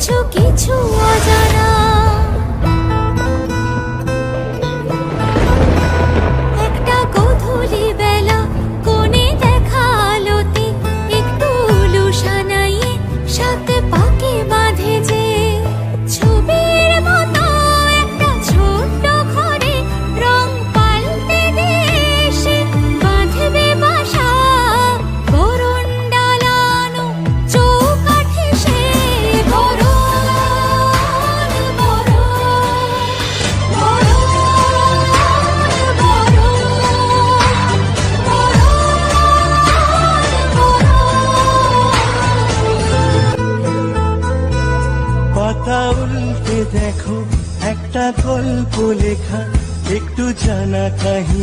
কিছু কিছু অজানা। একটা গধূলি বেলা কোণে দেখা আলোতে একটু উলু সাথে পা পাতা উল্টে দেখো একটা গল্প লেখা একটু জানা কাহিনী।